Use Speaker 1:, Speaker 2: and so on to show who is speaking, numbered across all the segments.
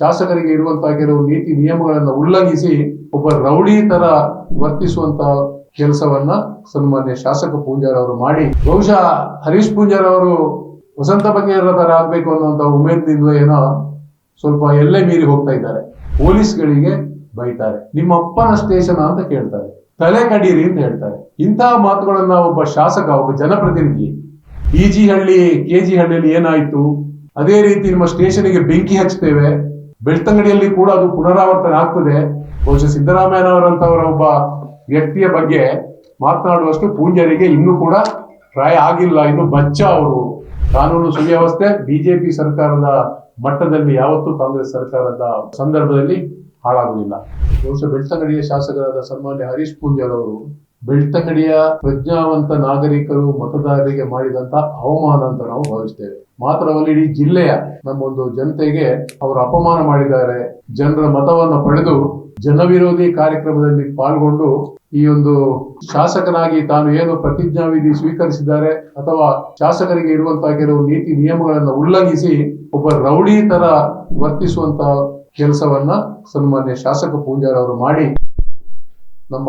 Speaker 1: ಶಾಸಕರಿಗೆ ಇರುವಂತಹ ಕೆಲವು ನೀತಿ ನಿಯಮಗಳನ್ನು ಉಲ್ಲಂಘಿಸಿ ಒಬ್ಬ ರೌಡಿ ತರ ವರ್ತಿಸುವಂತಹ ಕೆಲಸವನ್ನ ಸನ್ಮಾನ್ಯ ಶಾಸಕ ಪೂಂಜಾರ್ ಅವರು ಮಾಡಿ. ಬಹುಶಃ ಹರೀಶ್ ಪೂಂಜಾರ್ ಅವರು ವಸಂತ ಬಗ್ಗೆ ತರ ಆಗ್ಬೇಕು ಅನ್ನುವಂತ ಉಮೇದಿನಿಂದ ಏನೋ ಸ್ವಲ್ಪ ಎಲ್ಲೇ ಮೀರಿ ಹೋಗ್ತಾ ಇದ್ದಾರೆ. ಪೊಲೀಸ್ಗಳಿಗೆ ಬೈತಾರೆ. ನಿಮ್ಮ ಅಪ್ಪನ ಸ್ಟೇಷನ್ ಅಂತ ಕೇಳ್ತಾರೆ. ತಲೆ ಕಡೀರಿ ಅಂತ ಹೇಳ್ತಾರೆ. ಇಂತಹ ಮಾತುಗಳನ್ನ ಒಬ್ಬ ಶಾಸಕ, ಒಬ್ಬ ಜನಪ್ರತಿನಿಧಿ E G Halli, K G ಹಳ್ಳಿಯಲ್ಲಿ ಏನಾಯ್ತು? ಅದೇ ರೀತಿ ನಿಮ್ಮ ಸ್ಟೇಷನ್ಗೆ ಬೆಂಕಿ ಹಚ್ತೇವೆ. ಬೆಳ್ತಂಗಡಿಯಲ್ಲಿ ಕೂಡ ಅದು ಪುನರಾವರ್ತನೆ ಆಗ್ತದೆ. ಬಹುಶಃ ಸಿದ್ದರಾಮಯ್ಯನವರಂತವರ ಒಬ್ಬ ವ್ಯಕ್ತಿಯ ಬಗ್ಗೆ ಮಾತನಾಡುವಷ್ಟು ಪೂಜ್ಯರಿಗೆ ಇನ್ನೂ ಕೂಡ ಟ್ರೈ ಆಗಿಲ್ಲ. ಇನ್ನು ಬಚ್ಚ ಅವರು. ಕಾನೂನು ಸುವ್ಯವಸ್ಥೆ, ಬಿಜೆಪಿ ಸರ್ಕಾರದ ಮಟ್ಟದಲ್ಲಿ ಯಾವತ್ತೂ ಕಾಂಗ್ರೆಸ್ ಸರ್ಕಾರದ ಸಂದರ್ಭದಲ್ಲಿ ಹಾಳಾಗುವುದಿಲ್ಲ. ಬಹುಶಃ ಬೆಳ್ತಂಗಡಿಯ ಶಾಸಕರಾದ ಸನ್ಮಾನ್ಯ ಹರೀಶ್ ಪೂಂಜಾರ್ ಅವರು ಬೆಳ್ತಂಗಡಿಯ ಪ್ರಜ್ಞಾವಂತ ನಾಗರಿಕರು ಮತದಾರರಿಗೆ ಮಾಡಿದಂತ ಅವಮಾನ ಅಂತ ನಾವು ಭಾವಿಸ್ತೇವೆ. ಮಾತ್ರವಲ್ಲ ಇಡೀ ಜಿಲ್ಲೆಯ ನಮ್ಮೊಂದು ಜನತೆಗೆ ಅವರು ಅಪಮಾನ ಮಾಡಿದ್ದಾರೆ. ಜನರ ಮತವನ್ನು ಪಡೆದು ಜನವಿರೋಧಿ ಕಾರ್ಯಕ್ರಮದಲ್ಲಿ ಪಾಲ್ಗೊಂಡು ಈ ಒಂದು ಶಾಸಕನಾಗಿ ತಾನು ಏನು ಪ್ರತಿಜ್ಞಾವಿಧಿ ಸ್ವೀಕರಿಸಿದ್ದಾರೆ ಅಥವಾ ಶಾಸಕರಿಗೆ ಇರುವಂತಹ ಕೆಲವು ನೀತಿ ನಿಯಮಗಳನ್ನು ಉಲ್ಲಂಘಿಸಿ ಒಬ್ಬ ರೌಡಿ ತರ ವರ್ತಿಸುವಂತ ಕೆಲಸವನ್ನ ಸನ್ಮಾನ್ಯ ಶಾಸಕ ಪೂಂಜಾರ್ ಅವರು ಮಾಡಿ ನಮ್ಮ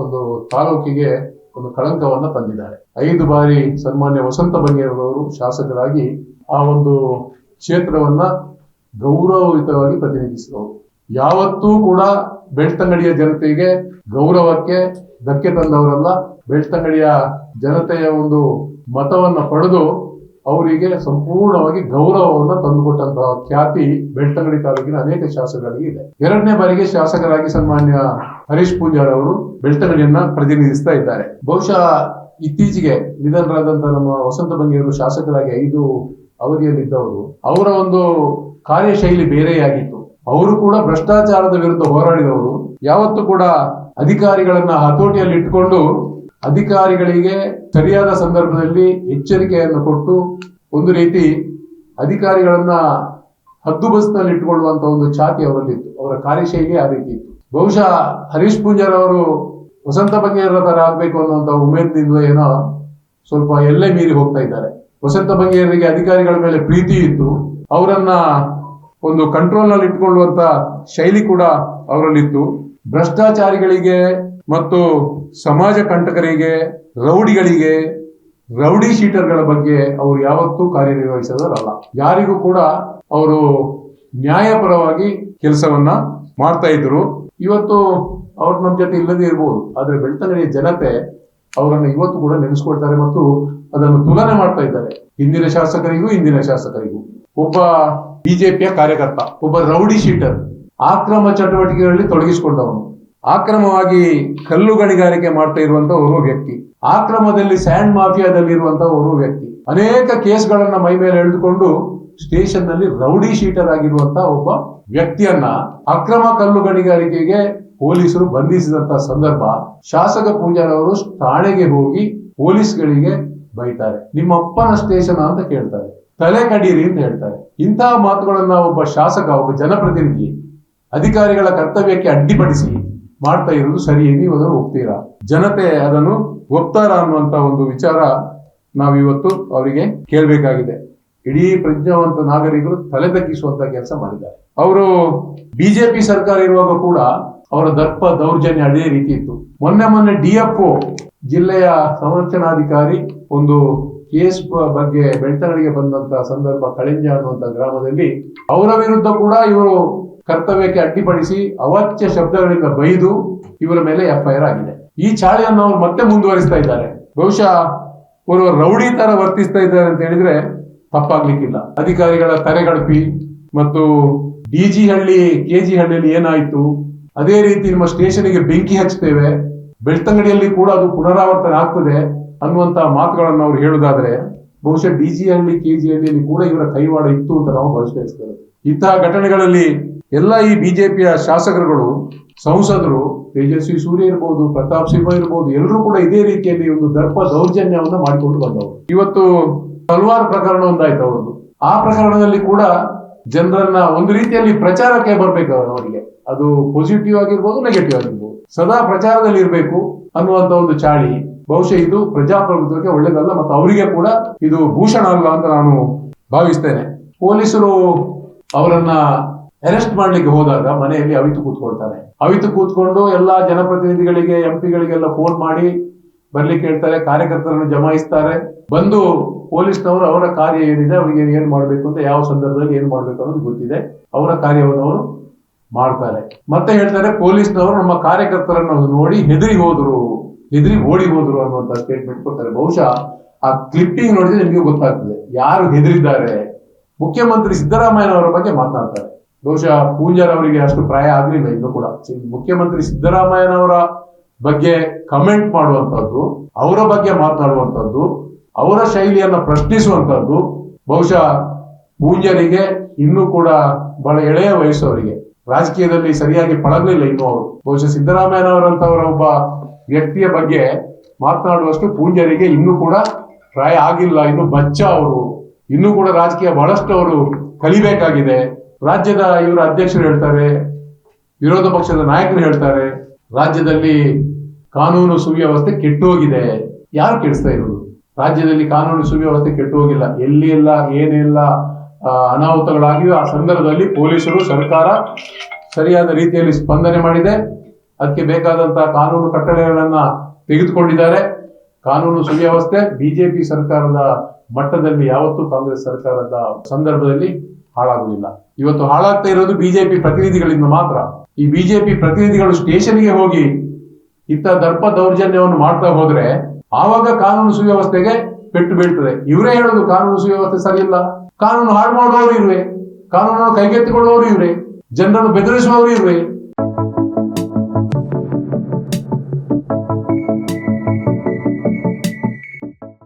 Speaker 1: ಒಂದು ತಾಲೂಕಿಗೆ ಒಂದು ಕಳಂಕವನ್ನ ತಂದಿದ್ದಾರೆ. ಐದು ಬಾರಿ ಸನ್ಮಾನ್ಯ ವಸಂತ ಬಂಗೇರವರು ಶಾಸಕರಾಗಿ ಆ ಒಂದು ಕ್ಷೇತ್ರವನ್ನ ಗೌರವಯುತವಾಗಿ ಪ್ರತಿನಿಧಿಸಿದವರು. ಯಾವತ್ತೂ ಕೂಡ ಬೆಳ್ತಂಗಡಿಯ ಜನತೆಗೆ ಗೌರವಕ್ಕೆ ಧಕ್ಕೆ ತಂದವರಲ್ಲ, ಬೆಳ್ತಂಗಡಿಯ ಜನತೆಯ ಒಂದು ಮತವನ್ನ ಪಡೆದು ಅವರಿಗೆ ಸಂಪೂರ್ಣವಾಗಿ ಗೌರವವನ್ನು ತಂದುಕೊಟ್ಟಂತಹ ಖ್ಯಾತಿ ಬೆಳ್ತಂಗಡಿ ತಾಲೂಕಿನ ಅನೇಕ ಶಾಸಕರಿಗೆ ಇದೆ. ಎರಡನೇ ಬಾರಿಗೆ ಶಾಸಕರಾಗಿ ಸನ್ಮಾನ್ಯ ಹರೀಶ್ ಪೂಜಾರ್ ಅವರು ಬೆಳ್ತಂಗಡಿಯನ್ನ ಪ್ರತಿನಿಧಿಸ್ತಾ ಇದ್ದಾರೆ. ಬಹುಶಃ ಇತ್ತೀಚೆಗೆ ನಿಧನರಾದಂತಹ ನಮ್ಮ ವಸಂತ ಬಂಗಿಯವರು ಶಾಸಕರಾಗಿ ಐದು ಅವಧಿಯಲ್ಲಿದ್ದವರು, ಅವರ ಒಂದು ಕಾರ್ಯಶೈಲಿ ಬೇರೆಯಾಗಿತ್ತು. ಅವರು ಕೂಡ ಭ್ರಷ್ಟಾಚಾರದ ವಿರುದ್ಧ ಹೋರಾಡಿದವರು. ಯಾವತ್ತೂ ಕೂಡ ಅಧಿಕಾರಿಗಳನ್ನ ಹತೋಟಿಯಲ್ಲಿ ಇಟ್ಟುಕೊಂಡು ಅಧಿಕಾರಿಗಳಿಗೆ ಸರಿಯಾದ ಸಂದರ್ಭದಲ್ಲಿ ಎಚ್ಚರಿಕೆಯನ್ನು ಕೊಟ್ಟು ಒಂದು ರೀತಿ ಅಧಿಕಾರಿಗಳನ್ನ ಹದ್ದುಬಸ್ತಿನಲ್ಲಿ ಇಟ್ಟುಕೊಳ್ಳುವಂತ ಒಂದು ಛಾತಿ ಅವರಲ್ಲಿತ್ತು. ಅವರ ಕಾರ್ಯಶೈಲಿ ಆ ರೀತಿ ಇತ್ತು. ಬಹುಶಃ ಹರೀಶ್ ಪೂಂಜಾರ್ ಅವರು ವಸಂತ ಬಂಗೇರರ ಆಗಬೇಕು ಅನ್ನುವಂಥ ಉಮೇದಿನಿಂದ ಏನೋ ಸ್ವಲ್ಪ ಎಲ್ಲೇ ಮೀರಿ ಹೋಗ್ತಾ ಇದ್ದಾರೆ. ವಸಂತ ಬಂಗೇರರಿಗೆ ಅಧಿಕಾರಿಗಳ ಮೇಲೆ ಪ್ರೀತಿ ಇತ್ತು. ಅವರನ್ನ ಒಂದು ಕಂಟ್ರೋಲ್ನಲ್ಲಿ ಇಟ್ಕೊಳ್ಳುವಂತ ಶೈಲಿ ಕೂಡ ಅವರಲ್ಲಿತ್ತು. ಭ್ರಷ್ಟಾಚಾರಿಗಳಿಗೆ ಮತ್ತು ಸಮಾಜ ಕಂಟಕರಿಗೆ, ರೌಡಿಗಳಿಗೆ, ರೌಡಿ ಶೀಟರ್ಗಳ ಬಗ್ಗೆ ಅವರು ಯಾವತ್ತೂ ಕಾರ್ಯನಿರ್ವಹಿಸೋದಲ್ಲ ಯಾರಿಗೂ ಕೂಡ ಅವರು ನ್ಯಾಯಪರವಾಗಿ ಕೆಲಸವನ್ನ ಮಾಡ್ತಾ ಇದ್ರು. ಇವತ್ತು ಅವ್ರು ನಮ್ಮ ಜೊತೆ ಇಲ್ಲದೇ ಇರ್ಬೋದು, ಆದ್ರೆ ಬೆಳ್ತಂಗಡಿಯ ಜನತೆ ಅವರನ್ನು ಇವತ್ತು ಕೂಡ ನೆನೆಸ್ಕೊಳ್ತಾರೆ ಮತ್ತು ಅದನ್ನು ತುಲನೆ ಮಾಡ್ತಾ ಇದ್ದಾರೆ. ಹಿಂದಿನ ಶಾಸಕರಿಗೂ ಹಿಂದಿನ ಶಾಸಕರಿಗೂ. ಒಬ್ಬ ಬಿಜೆಪಿಯ ಕಾರ್ಯಕರ್ತ, ಒಬ್ಬ ರೌಡಿ ಶೀಟರ್, ಆಕ್ರಮ ಚಟುವಟಿಕೆಗಳಲ್ಲಿ ತೊಡಗಿಸಿಕೊಂಡವನು. ಆಕ್ರಮವಾಗಿ ಕಲ್ಲು ಗಣಿಗಾರಿಕೆ ಮಾಡ್ತಾ ಇರುವಂತ ಓರ್ವ ವ್ಯಕ್ತಿ, ಆಕ್ರಮದಲ್ಲಿ ಸ್ಯಾಂಡ್ ಮಾಫಿಯಾದಲ್ಲಿ ಇರುವಂತಹ ಓರ್ವ ವ್ಯಕ್ತಿ. ಅನೇಕ ಕೇಸ್ಗಳನ್ನ ಮೈ ಮೇಲೆ ಎಳೆದುಕೊಂಡು ಸ್ಟೇಷನ್ನಲ್ಲಿ ರೌಡಿ ಶೀಟರ್ ಆಗಿರುವಂತಹ ಒಬ್ಬ ವ್ಯಕ್ತಿಯನ್ನ ಅಕ್ರಮ ಕಲ್ಲು ಗಣಿಗಾರಿಕೆಗೆ ಪೊಲೀಸರು ಬಂಧಿಸಿದಂತ ಸಂದರ್ಭ ಶಾಸಕ ಪೂಜಾರವರು ಠಾಣೆಗೆ ಹೋಗಿ ಪೊಲೀಸ್ಗಳಿಗೆ ಬೈತಾರೆ. ನಿಮ್ಮ ಅಪ್ಪನ ಸ್ಟೇಷನ್ ಅಂತ ಕೇಳ್ತಾರೆ. ತಲೆ ಕಡೀರಿ ಅಂತ ಹೇಳ್ತಾರೆ. ಇಂತಹ ಮಾತುಗಳನ್ನ ಒಬ್ಬ ಶಾಸಕ, ಒಬ್ಬ ಜನಪ್ರತಿನಿಧಿ ಅಧಿಕಾರಿಗಳ ಕರ್ತವ್ಯಕ್ಕೆ ಅಡ್ಡಿಪಡಿಸಿ ಮಾಡ್ತಾ ಇರೋದು ಸರಿ. ನೀವು ಅದನ್ನು ಒಪ್ತೀರಾ? ಜನತೆ ಅದನ್ನು ಒಪ್ತಾರ ಅನ್ನುವಂತ ಒಂದು ವಿಚಾರ ನಾವಿವತ್ತು ಅವರಿಗೆ ಕೇಳಬೇಕಾಗಿದೆ. ಇಡೀ ಪ್ರಜ್ಞಾವಂತ ನಾಗರಿಕರು ತಲೆ ತಗ್ಗಿಸುವಂತ ಕೆಲಸ ಮಾಡಿದ್ದಾರೆ. ಅವರು ಬಿಜೆಪಿ ಸರ್ಕಾರ ಇರುವಾಗ ಕೂಡ ಅವರ ದರ್ಪ ದೌರ್ಜನ್ಯ ಅದೇ ರೀತಿ ಇತ್ತು. ಮೊನ್ನೆ ಮೊನ್ನೆ ಡಿಎಫ್ಒ ಜಿಲ್ಲೆಯ ಸಂರಕ್ಷಣಾಧಿಕಾರಿ ಒಂದು ಕೇಸ್ ಬಗ್ಗೆ ಬೆಳ್ತಂಗಡಿಗೆ ಬಂದಂತ ಸಂದರ್ಭ ಕಳಿಂಜ ಅನ್ನುವಂತ ಗ್ರಾಮದಲ್ಲಿ ಅವರ ವಿರುದ್ಧ ಕೂಡ ಇವರು ಕರ್ತವ್ಯಕ್ಕೆ ಅಡ್ಡಿಪಡಿಸಿ ಅವಾಚ್ಯ ಶಬ್ದಗಳಿಂದ ಬೈದು ಇವರ ಮೇಲೆ ಎಫ್ಐಆರ್ ಆಗಿದೆ. ಈ ಚಾಳಿಯನ್ನು ಅವರು ಮತ್ತೆ ಮುಂದುವರಿಸ್ತಾ ಇದ್ದಾರೆ. ಬಹುಶಃ ಅವರು ರೌಡಿ ತರ ವರ್ತಿಸ್ತಾ ಇದ್ದಾರೆ ಅಂತ ಹೇಳಿದ್ರೆ ತಪ್ಪಾಗ್ಲಿಕ್ಕಿಲ್ಲ. ಅಧಿಕಾರಿಗಳ ತರೆಗಡಪಿ ಮತ್ತು ಡಿಜಿ ಹಳ್ಳಿ, ಕೆ ಜಿ ಹಳ್ಳಿಯಲ್ಲಿ ಏನಾಯ್ತು? ಅದೇ ರೀತಿ ನಿಮ್ಮ ಸ್ಟೇಷನ್ಗೆ ಬೆಂಕಿ ಹಚ್ತೇವೆ. ಬೆಳ್ತಂಗಡಿಯಲ್ಲಿ ಕೂಡ ಅದು ಪುನರಾವರ್ತನೆ ಆಗ್ತದೆ ಅನ್ನುವಂತ ಮಾತುಗಳನ್ನು ಅವ್ರು ಹೇಳುದಾದ್ರೆ, ಬಹುಶಃ D G Halli, K G ಹಳ್ಳಿಯಲ್ಲಿ ಕೂಡ ಇವರ ಕೈವಾಡ ಇತ್ತು ಅಂತ ನಾವು ಬಹಿಷ್ಕರಿಸ್ತೇವೆ ಇಂತಹ ಘಟನೆಗಳಲ್ಲಿ ಎಲ್ಲ ಈ ಬಿಜೆಪಿಯ ಶಾಸಕರುಗಳು, ಸಂಸದರು, ತೇಜಸ್ವಿ ಸೂರ್ಯ ಇರ್ಬೋದು, ಪ್ರತಾಪ್ ಸಿಂಹ ಇರ್ಬೋದು, ಎಲ್ಲರೂ ಕೂಡ ಇದೇ ರೀತಿಯಲ್ಲಿ ಒಂದು ದರ್ಪ ದೌರ್ಜನ್ಯವನ್ನು ಮಾಡಿಕೊಂಡು ಬಂದವರು. ಇವತ್ತು ಹಲವಾರು ಪ್ರಕರಣ ಒಂದಾಯ್ತು ಅವ್ರದ್ದು. ಆ ಪ್ರಕರಣದಲ್ಲಿ ಕೂಡ ಜನರನ್ನ ಒಂದು ರೀತಿಯಲ್ಲಿ ಪ್ರಚಾರಕ್ಕೆ ಬರ್ಬೇಕು ಅವರಿಗೆ. ಅದು ಪಾಸಿಟಿವ್ ಆಗಿರ್ಬೋದು ನೆಗೆಟಿವ್ ಆಗಿರ್ಬೋದು. ಸದಾ ಪ್ರಚಾರದಲ್ಲಿ ಇರಬೇಕು ಅನ್ನುವಂತ ಒಂದು ಚಾಳಿ. ಬಹುಶಃ ಇದು ಪ್ರಜಾಪ್ರಭುತ್ವಕ್ಕೆ ಒಳ್ಳೇದಲ್ಲ ಮತ್ತು ಅವರಿಗೆ ಕೂಡ ಇದು ಭೂಷಣ ಅಲ್ಲ ಅಂತ ನಾನು ಭಾವಿಸ್ತೇನೆ. ಪೊಲೀಸರು ಅವರನ್ನ ಅರೆಸ್ಟ್ ಮಾಡ್ಲಿಕ್ಕೆ ಹೋದಾಗ ಮನೆಯಲ್ಲಿ ಅವಿತು ಕೂತ್ಕೊಳ್ತಾರೆ. ಅವಿತು ಕೂತ್ಕೊಂಡು ಎಲ್ಲಾ ಜನಪ್ರತಿನಿಧಿಗಳಿಗೆ ಎಂಪಿಗಳಿಗೆಲ್ಲ ಫೋನ್ ಮಾಡಿ ಬರ್ಲಿಕ್ಕೆ ಹೇಳ್ತಾರೆ, ಕಾರ್ಯಕರ್ತರನ್ನು ಜಮಾಯಿಸ್ತಾರೆ. ಬಂದು ಪೊಲೀಸ್ನವರು ಅವರ ಕಾರ್ಯ ಏನಿದೆ, ಅವರಿಗೆ ಏನ್ ಮಾಡ್ಬೇಕು ಅಂತ ಯಾವ ಸಂದರ್ಭದಲ್ಲಿ ಏನ್ ಮಾಡ್ಬೇಕು ಅನ್ನೋದು ಗೊತ್ತಿದೆ. ಅವರ ಕಾರ್ಯವನ್ನು ಅವರು ಮಾಡ್ತಾರೆ. ಮತ್ತೆ ಹೇಳ್ತಾರೆ, ಪೊಲೀಸ್ನವರು ನಮ್ಮ ಕಾರ್ಯಕರ್ತರನ್ನು ನೋಡಿ ಹೆದರಿ ಹೋದ್ರು, ಹೆದರಿ ಓಡಿ ಹೋದ್ರು ಅನ್ನುವಂತ ಸ್ಟೇಟ್ಮೆಂಟ್ ಕೊಡ್ತಾರೆ. ಬಹುಶಃ ಆ ಕ್ಲಿಪ್ಪಿಂಗ್ ನೋಡಿದ್ರೆ ನಿಮಗೆ ಗೊತ್ತಾಗ್ತದೆ. ಯಾರು ಹೆದರಿದ್ದಾರೆ? ಮುಖ್ಯಮಂತ್ರಿ ಸಿದ್ದರಾಮಯ್ಯನವರ ಬಗ್ಗೆ ಮಾತನಾಡ್ತಾರೆ ಬಹುಶಃ ಪೂಂಜಾರ್ ಅವರಿಗೆ ಅಷ್ಟು ಪ್ರಾಯ ಆಗ್ಲಿಲ್ಲ ಇನ್ನು ಕೂಡ. ಮುಖ್ಯಮಂತ್ರಿ ಸಿದ್ದರಾಮಯ್ಯನವರ ಬಗ್ಗೆ ಕಮೆಂಟ್ ಮಾಡುವಂತದ್ದು ಅವರ ಬಗ್ಗೆ ಮಾತನಾಡುವಂತದ್ದು ಅವರ ಶೈಲಿಯನ್ನು ಪ್ರಶ್ನಿಸುವಂತದ್ದು ಬಹುಶಃ ಪೂಜ್ಯರಿಗೆ, ಇನ್ನೂ ಕೂಡ ಬಹಳ ಎಳೆಯ ವಯಸ್ಸವರಿಗೆ. ರಾಜಕೀಯದಲ್ಲಿ ಸರಿಯಾಗಿ ಪಳಗಲಿಲ್ಲ ಇನ್ನು ಅವರು. ಬಹುಶಃ ಸಿದ್ದರಾಮಯ್ಯನವರಂತವರ ಒಬ್ಬ ವ್ಯಕ್ತಿಯ ಬಗ್ಗೆ ಮಾತನಾಡುವಷ್ಟು ಪೂಜ್ಯರಿಗೆ ಇನ್ನೂ ಕೂಡ ಪ್ರಾಯ ಆಗಿಲ್ಲ, ಇನ್ನು ಬಚ್ಚ ಅವರು. ಇನ್ನೂ ಕೂಡ ರಾಜಕೀಯ ಬಹಳಷ್ಟು ಅವರು ಕಲಿಬೇಕಾಗಿದೆ. ರಾಜ್ಯದ ಇವರ ಅಧ್ಯಕ್ಷರು ಹೇಳ್ತಾರೆ, ವಿರೋಧ ಪಕ್ಷದ ನಾಯಕರು ಹೇಳ್ತಾರೆ, ರಾಜ್ಯದಲ್ಲಿ ಕಾನೂನು ಸುವ್ಯವಸ್ಥೆ ಕೆಟ್ಟೋಗಿದೆ. ಯಾರು ಕೆಡಿಸ್ತಾ ಇರೋದು? ರಾಜ್ಯದಲ್ಲಿ ಕಾನೂನು ಸುವ್ಯವಸ್ಥೆ ಕೆಟ್ಟು ಹೋಗಿಲ್ಲ. ಎಲ್ಲಿ ಎಲ್ಲ ಏನೆಲ್ಲ ಅನಾಹುತಗಳಾಗಿವೆ, ಆ ಸಂದರ್ಭದಲ್ಲಿ ಪೊಲೀಸರು ಸರ್ಕಾರ ಸರಿಯಾದ ರೀತಿಯಲ್ಲಿ ಸ್ಪಂದನೆ ಮಾಡಿದೆ. ಅದಕ್ಕೆ ಬೇಕಾದಂತಹ ಕಾನೂನು ಕಟ್ಟಳೆಗಳನ್ನ ತೆಗೆದುಕೊಂಡಿದ್ದಾರೆ. ಕಾನೂನು ಸುವ್ಯವಸ್ಥೆ ಬಿಜೆಪಿ ಸರ್ಕಾರದ ಮಟ್ಟದಲ್ಲಿ ಯಾವತ್ತೂ ಕಾಂಗ್ರೆಸ್ ಸರ್ಕಾರದ ಸಂದರ್ಭದಲ್ಲಿ ಹಾಳಾಗುವುದಿಲ್ಲ. ಇವತ್ತು ಹಾಳಾಗ್ತಾ ಇರೋದು ಬಿಜೆಪಿ ಪ್ರತಿನಿಧಿಗಳಿಂದ ಮಾತ್ರ. ಈ ಬಿಜೆಪಿ ಪ್ರತಿನಿಧಿಗಳು ಸ್ಟೇಷನ್ಗೆ ಹೋಗಿ ಇತ್ತ ದರ್ಪ ದೌರ್ಜನ್ಯವನ್ನು ಮಾಡ್ತಾ ಹೋದ್ರೆ ಆವಾಗ ಕಾನೂನು ಸುವ್ಯವಸ್ಥೆಗೆ ಪೆಟ್ಟು ಬೀಳ್ತದೆ. ಇವರೇ ಹೇಳೋದು ಕಾನೂನು ಸುವ್ಯವಸ್ಥೆ ಸರಿಯಿಲ್ಲ. ಕಾನೂನು ಹಾಳು ಮಾಡುವವರು ಇರುವೆ ಕಾನೂನನ್ನು ಕೈಗೆತ್ತಿಕೊಳ್ಳುವವರು ಇವ್ರೆ. ಜನರನ್ನು ಬೆದರಿಸುವವರು ಇರುವೆ